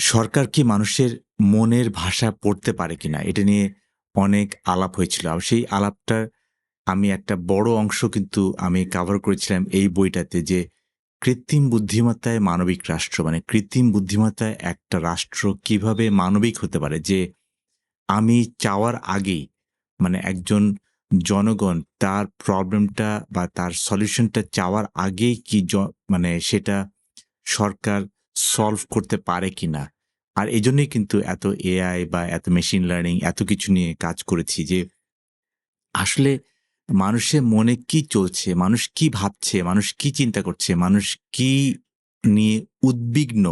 সরকার কি মানুষের মনের ভাষা পড়তে পারে কিনা? এটা নিয়ে অনেক আলাপ হয়েছিল। আর সেই আলাপটার আমি একটা বড় অংশ কিন্তু আমি কাভার করেছিলাম এই বইটাতে যে কৃত্রিম বুদ্ধিমত্তায় মানবিক রাষ্ট্র। মানে কৃত্রিম বুদ্ধিমত্তায় একটা রাষ্ট্র কীভাবে মানবিক হতে পারে? যে আমি চাওয়ার আগেই মানে একজন জনগণ তার প্রবলেমটা বা তার সলিউশনটা চাওয়ার আগেই কি মানে সেটা সরকার সলভ করতে পারে কিনা। আর এই জন্যই কিন্তু এত এআই বা এত মেশিন লার্নিং এত কিছু নিয়ে কাজ করেছি যে, আসলে মানুষের মনে কি চলছে, মানুষ কি ভাবছে, মানুষ কি চিন্তা করছে, মানুষ কি নিয়ে উদ্বিগ্ন,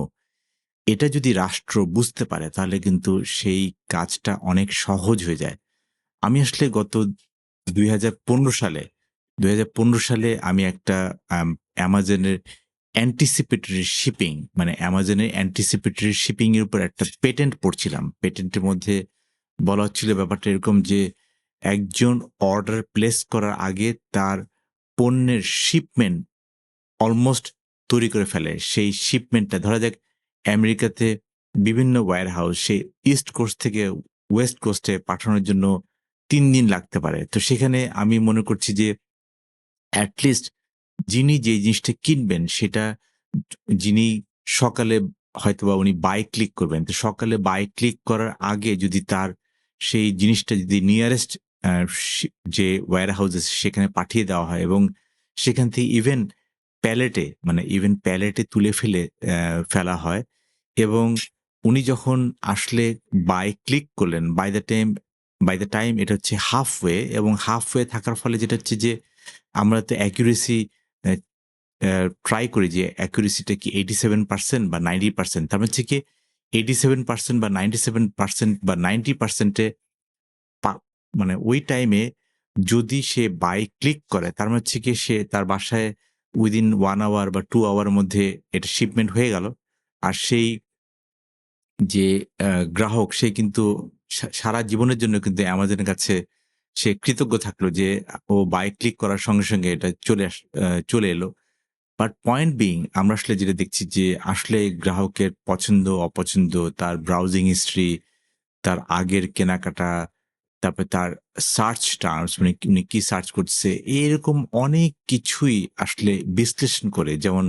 এটা যদি রাষ্ট্র বুঝতে পারে তাহলে কিন্তু সেই কাজটা অনেক সহজ হয়ে যায়। আমি আসলে গত দুই হাজার পনেরো সালে, দুই হাজার পনেরো সালে আমি একটা অ্যামাজনের অ্যান্টিসিপেটরি শিপিং মানে অ্যামাজনের অ্যান্টিসিপেটরি শিপিং এর উপর একটা পেটেন্ট পড়ছিলাম। পেটেন্টের মধ্যে বলা হচ্ছিল ব্যাপারটা এরকম যে, একজন অর্ডার প্লেস করার আগে তার পণ্যের শিপমেন্ট অলমোস্ট তৈরি করে ফেলে। সেই শিপমেন্টটা ধরা যাক, আমেরিকাতে বিভিন্ন ওয়্যার হাউস সেই ইস্ট কোস্ট থেকে ওয়েস্ট কোস্টে পাঠানোর জন্য তিন দিন লাগতে পারে। তো সেখানে আমি মনে করছি যে অ্যাটলিস্ট যিনি যে জিনিসটা কিনবেন, সেটা যিনি সকালে হয়তোবা উনি বাই ক্লিক করবেন। তো সকালে বাই ক্লিক করার আগে যদি তার সেই জিনিসটা যদি নিয়ারেস্ট যে ওয়্যার হাউস আছে, সেখানে পাঠিয়ে দেওয়া হয় এবং সেখান থেকে ইভেন প্যালেটে মানে ইভেন প্যালেটে তুলে ফেলে ফেলা হয় এবং উনি যখন আসলে বাই ক্লিক করলেন by the time by the time এটা হচ্ছে হাফ ওয়ে এবং হাফ ওয়ে থাকার ফলে যেটা হচ্ছে যে আমরা তো অ্যাকুরেসি ট্রাই করি যে অ্যাকুরেসিটা কি এইটি সেভেন পার্সেন্ট বা নাইনটি পার্সেন্ট তার মানে হচ্ছে কি এইটি সেভেন পার্সেন্ট বা নাইনটি সেভেন পার্সেন্ট বা নাইনটি পার্সেন্টে মানে ওই টাইমে যদি সে বাই ক্লিক করে, তার মানে হচ্ছে কি সে তার বাসায় উইদিন ওয়ান আওয়ার বা টু আওয়ার মধ্যে এটা শিপমেন্ট হয়ে গেল। আর সেই যে গ্রাহক সে কিন্তু সারা জীবনের জন্য কিন্তু অ্যামাজনের কাছে সে কৃতজ্ঞ থাকল যে ও বাই ক্লিক করার সঙ্গে সঙ্গে এটা চলে আস চলে এলো। বাট পয়েন্ট বিং আমরা আসলে যেটা দেখছি যে আসলে গ্রাহকের পছন্দ, অপছন্দ, তার ব্রাউজিং হিস্ট্রি তার আগের কেনাকাটা, তারপরে তার সার্চ টার্মস মানে উনি কি সার্চ করছে, এরকম অনেক কিছুই আসলে বিশ্লেষণ করে। যেমন,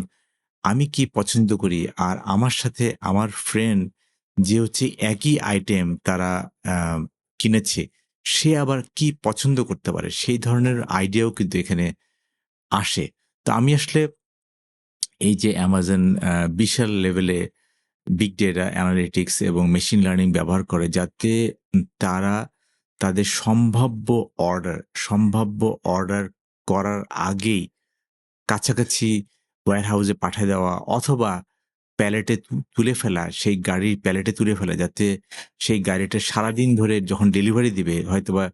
আমি কি পছন্দ করি? আর আমার সাথে আমার ফ্রেন্ড যে হচ্ছে একই আইটেম তারা কিনেছে সে আবার কি পছন্দ করতে পারে? সেই ধরনের আইডিয়াও কিন্তু এখানে আসে। তো আমি আসলে এই যে অ্যামাজন বিশাল লেভেলে বিগ ডেটা অ্যানালিটিক্স এবং মেশিন লার্নিং ব্যবহার করে যাতে তারা তাদের সম্ভাব্য অর্ডার সম্ভাব্য অর্ডার করার আগেই কাছাকাছি ওয়্যার হাউসে পাঠিয়ে দেওয়া অথবা প্যালেটে তুলে ফেলা, সেই গাড়ির প্যালেটে তুলে ফেলা যাতে সেই গাড়িটা সারাদিন ধরে যখন ডেলিভারি দিবে, হয়তোবা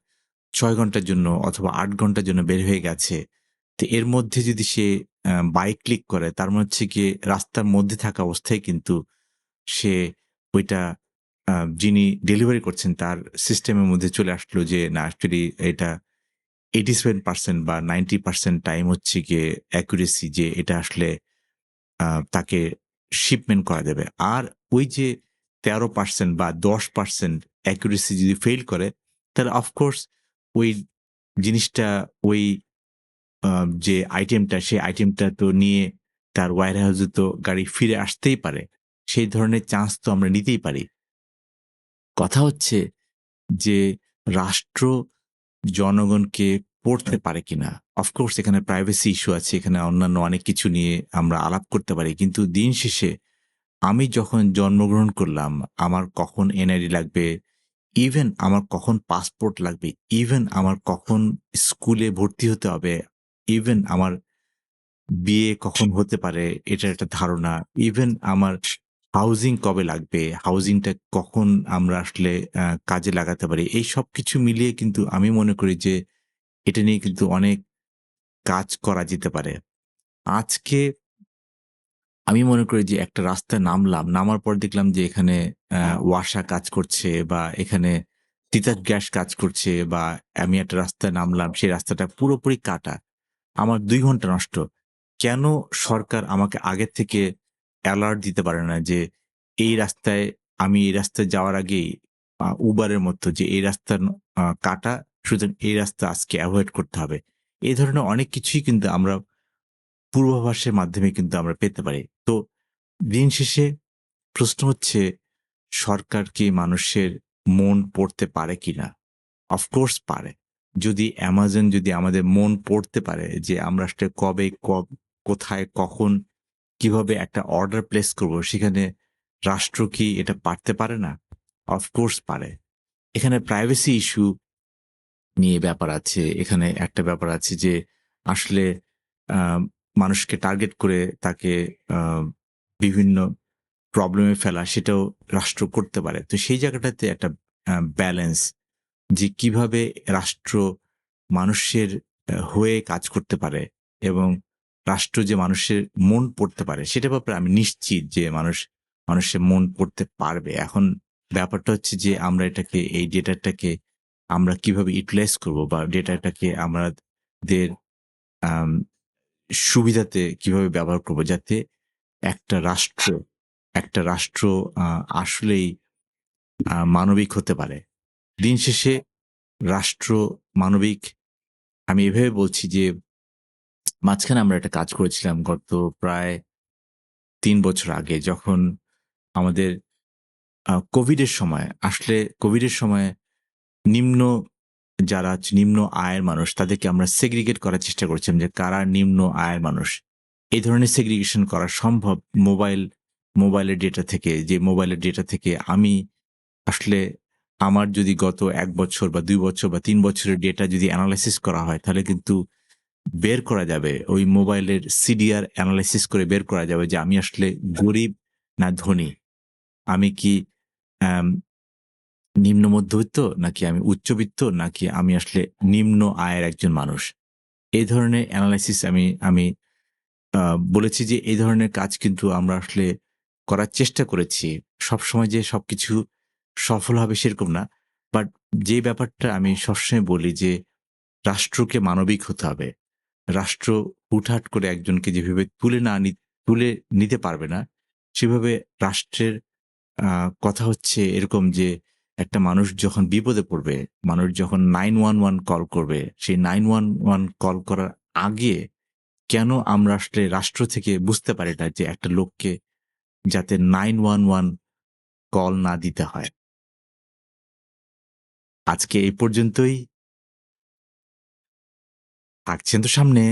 ছয় ঘণ্টার জন্য অথবা আট ঘণ্টার জন্য বের হয়ে গেছে। তো এর মধ্যে যদি সে বাইক ক্লিক করে, তার মানে হচ্ছে গিয়ে রাস্তার মধ্যে থাকা অবস্থায় কিন্তু সে ওইটা যিনি ডেলিভারি করছেন তার সিস্টেমের মধ্যে চলে আসলো যে, না অ্যাকচুয়ালি এটা এইটি সেভেন পার্সেন্ট বা নাইনটি পার্সেন্ট টাইম হচ্ছে গিয়ে অ্যাকুরেসি যে, এটা আসলে তাকে শিপমেন্ট করা দেবে আর ওই যে তেরো পার্সেন্ট বা দশ পার্সেন্ট অ্যাকুরেসি যদি ফেল করে, তাহলে অফকোর্স ওই জিনিসটা, ওই যে আইটেমটা সেই আইটেমটা তো নিয়ে তার ওয়ার হাউসে তো গাড়ি ফিরে আসতেই পারে। সেই ধরনের চান্স তো আমরা নিতেই পারি। কথা হচ্ছে যে রাষ্ট্র জনগণকে পড়তে পারে কিনা? অফকোর্স এখানে প্রাইভেসি ইস্যু আছে, এখানে অন্যান্য অনেক কিছু নিয়ে আমরা আলাপ করতে পারি। কিন্তু দিন শেষে আমি যখন জন্মগ্রহণ করলাম, আমার কখন এনআইডি লাগবে? ইভেন আমার কখন পাসপোর্ট লাগবে? ইভেন আমার কখন স্কুলে ভর্তি হতে হবে? ইভেন আমার বিয়ে কখন হতে পারে? এটার একটা ধারণা। ইভেন আমার হাউজিং কবে লাগবে? হাউজিংটা কখন আমরা আসলে কাজে লাগাতে পারি? এই সব কিছু মিলিয়ে কিন্তু আমি মনে করি যে এটা নিয়ে কিন্তু অনেক কাজ করা যেতে পারে। আজকে আমি মনে করি যে একটা রাস্তায় নামলাম, নামার পর দেখলাম যে এখানে ওয়াসা কাজ করছে বা এখানে তিতাস গ্যাস কাজ করছে বা আমি একটা রাস্তায় নামলাম, সেই রাস্তাটা পুরোপুরি কাটা। আমার দুই ঘণ্টা নষ্ট। কেন সরকার আমাকে আগের থেকে অ্যালার্ট দিতে পারে না যে এই রাস্তায়, আমি এই রাস্তায় যাওয়ার আগেই উবারের মতো যে এই রাস্তা ন কাটা সুতরাং এই রাস্তা আজকে অ্যাভয়েড করতে হবে। এই ধরনের অনেক কিছুই কিন্তু আমরা পূর্বাভাসের মাধ্যমে কিন্তু আমরা পেতে পারি। তো দিন শেষে প্রশ্ন হচ্ছে সরকার কি মানুষের মন পড়তে পারে কিনা? অফকোর্স পারে। যদি অ্যামাজন যদি আমাদের মন পড়তে পারে যে আমরা কবে, কব কোথায়, কখন, কীভাবে একটা অর্ডার প্লেস করব সেখানে রাষ্ট্র কি এটা পারতে পারে না? অফকোর্স পারে। এখানে প্রাইভেসি ইস্যু নিয়ে ব্যাপার আছে। এখানে একটা ব্যাপার আছে যে, আসলে মানুষকে টার্গেট করে তাকে বিভিন্ন প্রবলেমে ফেলা সেটাও রাষ্ট্র করতে পারে। তো সেই জায়গাটাতে একটা ব্যালেন্স যে কীভাবে রাষ্ট্র মানুষের হয়ে কাজ করতে পারে এবং রাষ্ট্র যে মানুষের মন পড়তে পারে সেটা ব্যাপারে আমি নিশ্চিত যে মানুষ, মানুষের মন পড়তে পারবে। এখন ব্যাপারটা হচ্ছে যে আমরা এটাকে, এই ডেটাটাকে আমরা কীভাবে ইউটিলাইজ করব বা ডেটাটাকে আমাদের, আম, সুবিধাতে কীভাবে ব্যবহার করব যাতে একটা রাষ্ট্র একটা রাষ্ট্র আসলেই মানবিক হতে পারে। দিন শেষে রাষ্ট্র, মানবিক, আমি এভাবে বলছি যে, মাঝখানে আমরা একটা কাজ করেছিলাম গত প্রায় তিন বছর আগে, যখন আমাদের কোভিডের সময়, আসলে কোভিডের সময় নিম্ন যারা নিম্ন আয়ের মানুষ, তাদেরকে আমরা সেগ্রিগেট করার চেষ্টা করছিলাম যে কারা নিম্ন আয়ের মানুষ। এই ধরনের সেগ্রিগেশন করা সম্ভব মোবাইল মোবাইলের ডেটা থেকে, যে মোবাইলের ডেটা থেকে আমি আসলে আমার যদি গত এক বছর বা দুই বছর বা তিন বছরের ডেটা যদি অ্যানালাইসিস করা হয়, তাহলে কিন্তু বের করা যাবে ওই মোবাইলের সিডিআর অ্যানালাইসিস করে বের করা যাবে যে আমি আসলে গরিব না ধনী। আমি কি নিম্ন মধ্যবিত্ত নাকি আমি উচ্চবিত্ত নাকি আমি আসলে নিম্ন আয়ের একজন মানুষ। এই ধরনের অ্যানালাইসিস আমি আমি বলেছি যে এই ধরনের কাজ কিন্তু আমরা আসলে করার চেষ্টা করেছি। সবসময় যে সবকিছু সফল হবে সেরকম না। বাট যে ব্যাপারটা আমি সবসময় বলি যে রাষ্ট্রকে মানবিক হতে হবে। রাষ্ট্র হুটহাট করে একজনকে যেভাবে তুলে না নি তুলে নিতে পারবে না, সেভাবে রাষ্ট্রের কথা হচ্ছে এরকম যে একটা মানুষ যখন বিপদে পড়বে, মানুষ যখন 911 কল করবে, সেই 911 কল করার আগে কেন আমরা রাষ্ট্র থেকে বুঝতে পারি না যে একটা লোককে যাতে 911 কল না দিতে হয়। আজকে এই পর্যন্তই। থাকছেন তো সামনে?